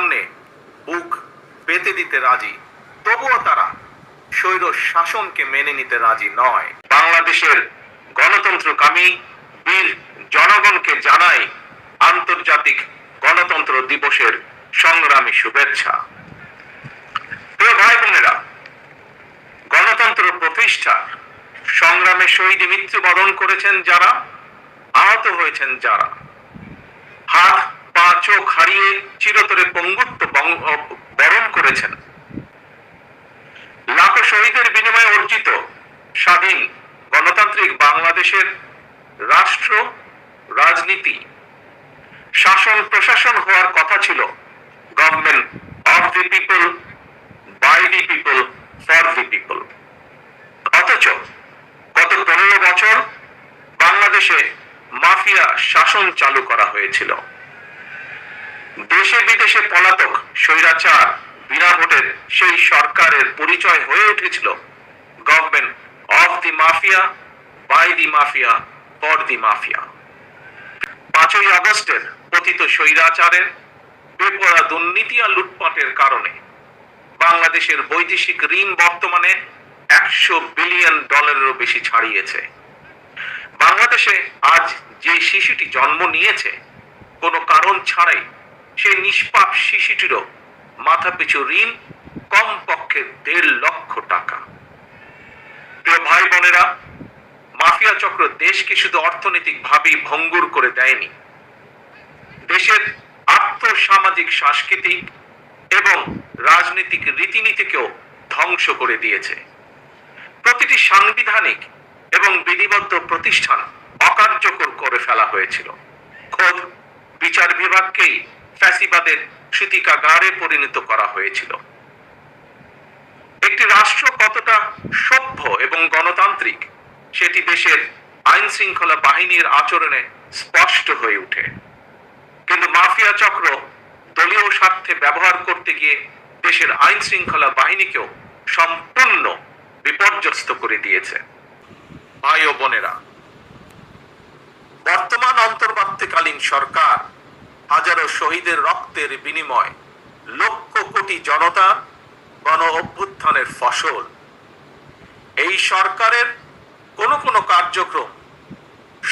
সামনে বুক পেতে দিতে রাজি, তবুও তারা স্বৈর শাসনকে মেনে নিতে রাজি নয়। বাংলাদেশের গণতন্ত্রকামী বীর জনগণকে জানাই আন্তর্জাতিক গণতন্ত্র দিবসের সংগ্রামী শুভেচ্ছা। প্রিয় ভাই বোনেরা, গণতন্ত্র প্রতিষ্ঠার সংগ্রামে শহীদ মৃত্যুবরণ করেছেন যারা, আহত হয়েছেন যারা। হাত পা চোখ হারিয়ে চিরতরে পঙ্গুত্ব বরণ করেছেন। লাখো শহীদের বিনিময়ে অর্জিত স্বাধীন গণতান্ত্রিক বাংলাদেশের রাষ্ট্র, রাজনীতি, শাসন, প্রশাসন হওয়ার কথা ছিল government of the people by the people for the people অথচ গত পনেরো বছর বাংলাদেশে মাফিয়া শাসন চালু করা হয়েছিল। দেশে বিদেশে পলাতক স্বৈরাচার বিনা ভোটের সেই সরকারের পরিচয় হয়ে উঠেছিল। Government of the mafia by the mafia for the mafia পাঁচই আগস্টের পতিত স্বৈরাচারের বেপরা দুর্নীতি আর লুটপাটের কারণে বাংলাদেশের বৈদেশিক ঋণ বর্তমানে একশো বিলিয়ন ডলারেরও বেশি ছাড়িয়েছে। বাংলাদেশে আজ যে শিশুটি জন্ম নিয়েছে, কোনো কারণ ছাড়াই সেই নিষ্পাপ শিশুটিরও মাথাপিছু ঋণ, কমপক্ষে দেড় লক্ষ টাকা। প্রিয় ভাই বোনেরা, মাফিয়া চক্র দেশকে শুধু অর্থনৈতিক ভাবেই ভঙ্গুর করে দেয়নি। দেশের আর্থসামাজিক, সাংস্কৃতিক এবং রাজনৈতিক রীতিনীতিকেও ধ্বংস করে দিয়েছে। প্রতিটি সাংবিধানিক এবং বিধিবদ্ধ প্রতিষ্ঠান অকার্যকর করে ফেলা হয়েছিল। খোদ বিচার বিভাগকেই ফ্যাসিবাদের সূতিকাগারে পরিণত করা হয়েছিল। একটি রাষ্ট্র কতটা সভ্য এবং গণতান্ত্রিক, সেটি দেশের আইন শৃঙ্খলা বাহিনীর আচরণে স্পষ্ট হয়ে ওঠে। কিন্তু মাফিয়া চক্র দলীয় স্বার্থে ব্যবহার করতে গিয়ে দেশের আইন শৃঙ্খলা বাহিনীকেও সম্পূর্ণ বিপর্যস্ত করে দিয়েছে। ভাই ও বোনেরা, বর্তমান অন্তর্বর্তীকালীন সরকার হাজারো শহীদের রক্তের বিনিময়, লক্ষ কোটি জনতা গণ অভ্যুত্থানের ফসল। এই সরকারের কোনো কোনো কার্যক্রম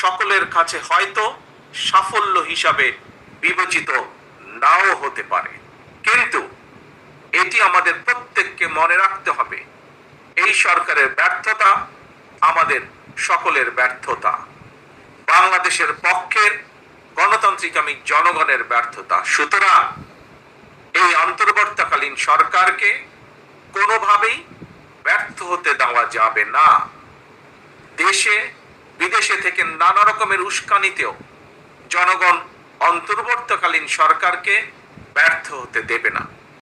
সকলের কাছে হয়তো সাফল্য হিসাবে বিবেচিত নাও হতে পারে। কিন্তু এটি আমাদের প্রত্যেককে মনে রাখতে হবে, এই সরকারের ব্যর্থতা আমাদের সকলের ব্যর্থতা। বাংলাদেশের পক্ষের গণতান্ত্রিকামী জনগণের ব্যর্থতা। সুতরাং এই অন্তর্বর্তীকালীন সরকারকে কোনোভাবেই ব্যর্থ হতে দেওয়া যাবে না। দেশে, বিদেশে থেকে নানা রকমের উস্কানিতেও জনগণ অন্তর্বর্তকালীন সরকারকে ব্যর্থ হতে দেবে না।